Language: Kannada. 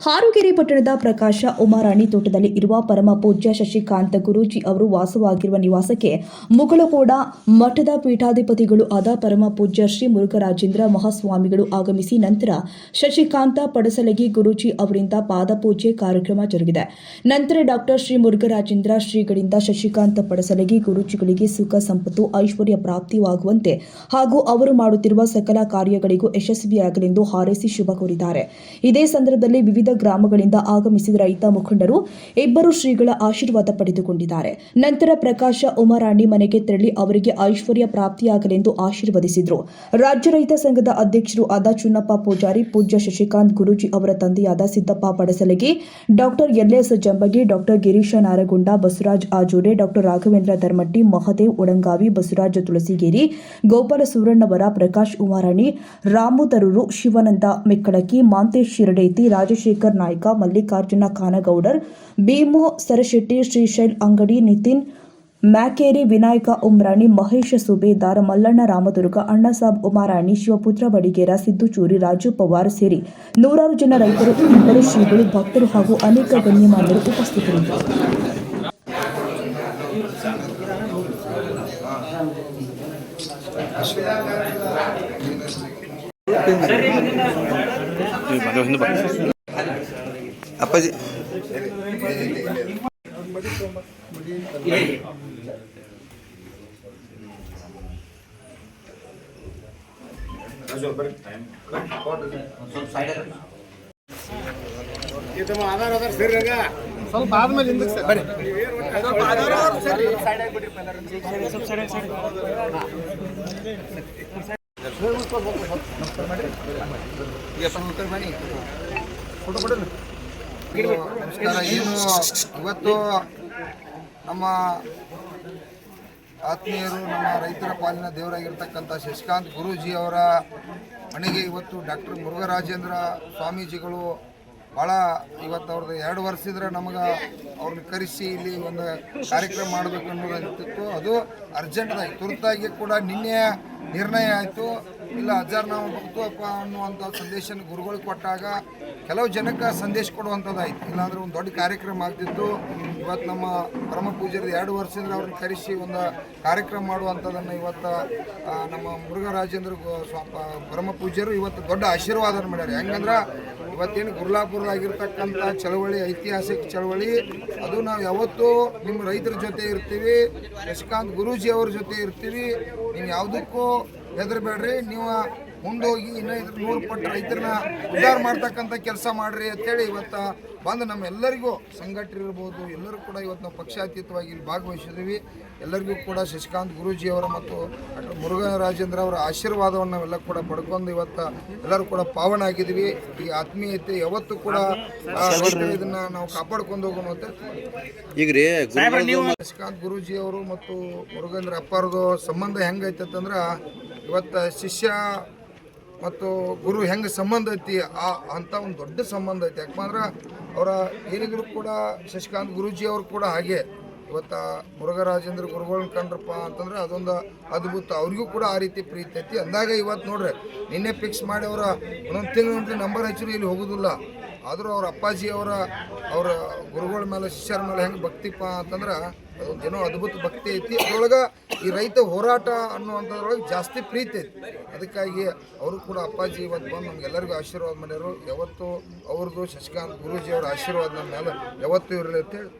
ಹಾರುಗೆರೆ ಪಟ್ಟಣದ ಪ್ರಕಾಶ ಉಮಾರಾಣಿ ತೋಟದಲ್ಲಿ ಇರುವ ಪರಮ ಪೂಜ್ಯ ಶಶಿಕಾಂತ ಗುರೂಜಿ ಅವರು ವಾಸವಾಗಿರುವ ನಿವಾಸಕ್ಕೆ ಮುಗಳಕೋಡ ಮಠದ ಪೀಠಾಧಿಪತಿಗಳು ಆದ ಪರಮ ಪೂಜ್ಯ ಶ್ರೀ ಮುರುಘರಾಜೇಂದ್ರ ಮಹಾಸ್ವಾಮಿಗಳು ಆಗಮಿಸಿ ನಂತರ ಶಶಿಕಾಂತ ಪಡಸಲಗಿ ಗುರೂಜಿ ಅವರಿಂದ ಪಾದಪೂಜೆ ಕಾರ್ಯಕ್ರಮ ಜರುಗಿದೆ. ನಂತರ ಡಾಕ್ಟರ್ ಶ್ರೀ ಮುರುಘರಾಜೇಂದ್ರ ಶ್ರೀಗಳಿಂದ ಶಶಿಕಾಂತ ಪಡಸಲಗಿ ಗುರೂಜಿಗಳಿಗೆ ಸುಖ ಸಂಪತ್ತು ಐಶ್ವರ್ಯ ಪ್ರಾಪ್ತಿಯಾಗುವಂತೆ ಹಾಗೂ ಅವರು ಮಾಡುತ್ತಿರುವ ಸಕಲ ಕಾರ್ಯಗಳಿಗೂ ಯಶಸ್ವಿಯಾಗಲೆಂದು ಹಾರೈಸಿ ಶುಭ ಕೋರಿದ್ದಾರೆ. ಇದೇ ಸಂದರ್ಭದಲ್ಲಿ ವಿವಿಧ ಗ್ರಾಮಗಳಿಂದ ಆಗಮಿಸಿದ ರೈತ ಮುಖಂಡರು ಇಬ್ಬರು ಶ್ರೀಗಳ ಆಶೀರ್ವಾದ ಪಡೆದುಕೊಂಡಿದ್ದಾರೆ. ನಂತರ ಪ್ರಕಾಶ ಉಮಾರಾಣಿ ಮನೆಗೆ ತೆರಳಿ ಅವರಿಗೆ ಐಶ್ವರ್ಯ ಪ್ರಾಪ್ತಿಯಾಗಲೆಂದು ಆಶೀರ್ವದಿಸಿದರು. ರಾಜ್ಯ ರೈತ ಸಂಘದ ಅಧ್ಯಕ್ಷರು ಆದ ಚುನ್ನಪ್ಪ ಪೂಜಾರಿ, ಪೂಜ್ಯ ಶಶಿಕಾಂತ್ ಗುರೂಜಿ ಅವರ ತಂದೆಯಾದ Siddappa Padasalagi, doctor LS Jambagi, doctor Girisha Naragunda, Basavaraj Ajure doctor Raghavendra Dharmatti, Mahadev Udangavi Basavaraja Tulasigeri, Gopala Suranavar, Prakash Umarani, Ramu Taruru, Shivananda Mekkalaki Mantesh Shiradeti, Rajashekar Nayka Mallikarjuna Khanagoudar, Bhimo Sarashetti, Shrishail Angadi Nitin, Myakeri Vinayaka Umrani, Mahesh ಸುಬೇದಾರ್ ಮಲ್ಲಣ್ಣ ರಾಮದುರ್ಗ, ಅಣ್ಣಸಾಬ್ ಉಮಾರಾಣಿ, ಶಿವಪುತ್ರ ಬಡಿಗೇರ, ಸಿದ್ದು ಚೂರಿ, ರಾಜು ಪವಾರ್ ಸೇರಿ ನೂರಾರು ಜನ ರೈತರು ಇಬ್ಬರು ಶ್ರೀಗಳು, ಭಕ್ತರು ಹಾಗೂ ಅನೇಕ ಗಣ್ಯಮಾನ್ಯರು ಉಪಸ್ಥಿತರಿದ್ದರು. ಅಪ್ಪಾಜಿ. ಸ್ವಲ್ಪ ಆದ್ಮೇಲೆ ಹಿಂದಕ್ಕೆ ಸ್ವಲ್ಪ ಆಧಾರ ಸರಿ ನಮಸ್ಕಾರ. ಏನು ಇವತ್ತು ನಮ್ಮ ಆತ್ಮೀಯರು, ನಮ್ಮ ರೈತರ ಪಾಲಿನ ದೇವರಾಗಿರ್ತಕ್ಕಂಥ ಶಶಿಕಾಂತ್ ಗುರೂಜಿ ಅವರ ಮನೆಗೆ ಇವತ್ತು ಡಾಕ್ಟರ್ ಮುರುಘರಾಜೇಂದ್ರ ಸ್ವಾಮೀಜಿಗಳು ಭಾಳ ಇವತ್ತು ಅವ್ರದ್ದು ಎರಡು ವರ್ಷ ಇದ್ರೆ ನಮಗೆ ಅವ್ರನ್ನ ಕರೆಸಿ ಇಲ್ಲಿ ಒಂದು ಕಾರ್ಯಕ್ರಮ ಮಾಡಬೇಕು ಅನ್ನೋದಾಗಿತ್ತು ಅದು ಅರ್ಜೆಂಟ್ದಾಗಿ ತುರ್ತಾಗಿ ಕೂಡ ನಿನ್ನೆ ನಿರ್ಣಯ ಆಯಿತು. ಇಲ್ಲ ಅಜ್ಜಾರ್ ನಾವು ಭಕ್ತಪ್ಪ ಅನ್ನುವಂಥ ಸಂದೇಶ ಗುರುಗಳಿಗೆ ಕೊಟ್ಟಾಗ ಕೆಲವು ಜನಕ್ಕೆ ಸಂದೇಶ ಕೊಡುವಂಥದ್ದಾಯ್ತು. ಇಲ್ಲಾಂದ್ರೆ ಒಂದು ದೊಡ್ಡ ಕಾರ್ಯಕ್ರಮ ಆಗ್ತಿತ್ತು. ಇವತ್ತು ನಮ್ಮ ಪರಮ ಪೂಜ್ಯರು ಎರಡು ವರ್ಷದಿಂದ ಅವ್ರನ್ನ ಕರೆಸಿ ಒಂದು ಕಾರ್ಯಕ್ರಮ ಮಾಡುವಂಥದ್ದನ್ನು ಇವತ್ತು ನಮ್ಮ ಮುರುಘರಾಜೇಂದ್ರ ಪರಮ ಪೂಜ್ಯರು ಇವತ್ತು ದೊಡ್ಡ ಆಶೀರ್ವಾದ ಮಾಡ್ಯಾರ. ಹೆಂಗಂದ್ರೆ ಇವತ್ತೇನು ಗುರ್ಲಾಪುರದಾಗಿರ್ತಕ್ಕಂಥ ಚಳವಳಿ, ಐತಿಹಾಸಿಕ ಚಳವಳಿ, ಅದು ನಾವು ಯಾವತ್ತೂ ನಿಮ್ಮ ರೈತರ ಜೊತೆ ಇರ್ತೀವಿ ಶಶಿಕಾಂತ್ ಗುರೂಜಿ ಅವ್ರ ಜೊತೆ ಇರ್ತೀವಿ. ನೀವು ಯಾವುದಕ್ಕೂ ಹೆದರಬೇಡ್ರಿ ನೀವು ಮುಂದೋಗಿ ಇನ್ನೂ ಇದ್ರ ನೂರು ಪಟ್ಟು ರೈತರನ್ನ ಉದ್ಧಾರ ಮಾಡ್ತಕ್ಕಂಥ ಕೆಲಸ ಮಾಡ್ರಿ ಅಂತೇಳಿ ಇವತ್ತು ಬಂದು ನಮ್ಮೆಲ್ಲರಿಗೂ ಸಂಘಟರಿರ್ಬೋದು ಎಲ್ಲರೂ ಕೂಡ ಇವತ್ತು ನಾವು ಪಕ್ಷಾತೀತವಾಗಿ ಇಲ್ಲಿ ಭಾಗವಹಿಸಿದ್ದೀವಿ. ಎಲ್ಲರಿಗೂ ಕೂಡ ಶಶಿಕಾಂತ್ ಗುರೂಜಿ ಅವರ ಮತ್ತು ಡಾಕ್ಟರ್ ಮುರುಘರಾಜೇಂದ್ರ ಅವರ ಆಶೀರ್ವಾದವನ್ನು ನಾವೆಲ್ಲ ಕೂಡ ಪಡ್ಕೊಂಡು ಇವತ್ತು ಎಲ್ಲರೂ ಕೂಡ ಪಾವನ ಆಗಿದ್ದೀವಿ ಈ ಆತ್ಮೀಯತೆ ಯಾವತ್ತೂ ಕೂಡ ಇದನ್ನ ನಾವು ಕಾಪಾಡ್ಕೊಂಡು ಹೋಗೋಣ ಅಂತ ಈಗ ರೀ ಶಶಿಕಾಂತ್ ಗುರೂಜಿ ಅವರು ಮತ್ತು ಮುರುಗೇಂದ್ರ ಅಪ್ಪಾರದು ಸಂಬಂಧ ಹೆಂಗೈತೆ ಅಂತಂದ್ರೆ ಇವತ್ತು ಶಿಷ್ಯ ಮತ್ತು ಗುರು ಹೆಂಗೆ ಸಂಬಂಧ ಐತಿ? ಆ ಅಂತ ಒಂದು ದೊಡ್ಡ ಸಂಬಂಧ ಐತಿ. ಯಾಕಂದ್ರೆ ಅವರ ಏನಿದ್ರು ಕೂಡ ಶಶಿಕಾಂತ್ ಗುರೂಜಿ ಅವರು ಕೂಡ ಹಾಗೆ. ಇವತ್ತು ಮುರುಘರಾಜೇಂದ್ರ ಗುರುಗಳನ್ನ ಕಂಡ್ರಪ್ಪ ಅಂತಂದ್ರೆ ಅದೊಂದು ಅದ್ಭುತ. ಅವ್ರಿಗೂ ಕೂಡ ಆ ರೀತಿ ಪ್ರೀತಿ ಐತಿ. ಅಂದಾಗ ಇವತ್ತು ನೋಡ್ರಿ, ನಿನ್ನೆ ಫಿಕ್ಸ್ ಮಾಡಿ ಅವರ ಒಂದೊಂದು ತಿಂಗಳು ನಂಬರ್ ಹಚ್ಚಿರು, ಇಲ್ಲಿ ಹೋಗೋದಿಲ್ಲ. ಆದರೂ ಅವ್ರ ಅಪ್ಪಾಜಿ ಅವರ ಅವರ ಗುರುಗಳ ಮೇಲೆ, ಶಿಷ್ಯರ ಮೇಲೆ ಹೆಂಗೆ ಭಕ್ತಿಪ್ಪ ಅಂತಂದ್ರೆ ಏನೋ ಅದ್ಭುತ ಭಕ್ತಿ ಐತಿ. ಅದ್ರೊಳಗೆ ಈ ರೈತ ಹೋರಾಟ ಅನ್ನುವಂಥದ್ರೊಳಗೆ ಜಾಸ್ತಿ ಪ್ರೀತಿ ಐತಿ. ಅದಕ್ಕಾಗಿ ಅವರು ಕೂಡ ಅಪ್ಪಾಜಿ ಇವತ್ತು ಬಂದು ನಮಗೆಲ್ಲರಿಗೂ ಆಶೀರ್ವಾದ ಮಾಡ್ಯಾರು. ಯಾವತ್ತು ಅವ್ರದ್ದು ಶಶಿಕಾಂತ್ ಗುರುಜಿ ಅವರ ಆಶೀರ್ವಾದ ನಮ್ಮ ಮೇಲೆ ಯಾವತ್ತೂ ಇರಲಿ ಅಂತೇಳಿ.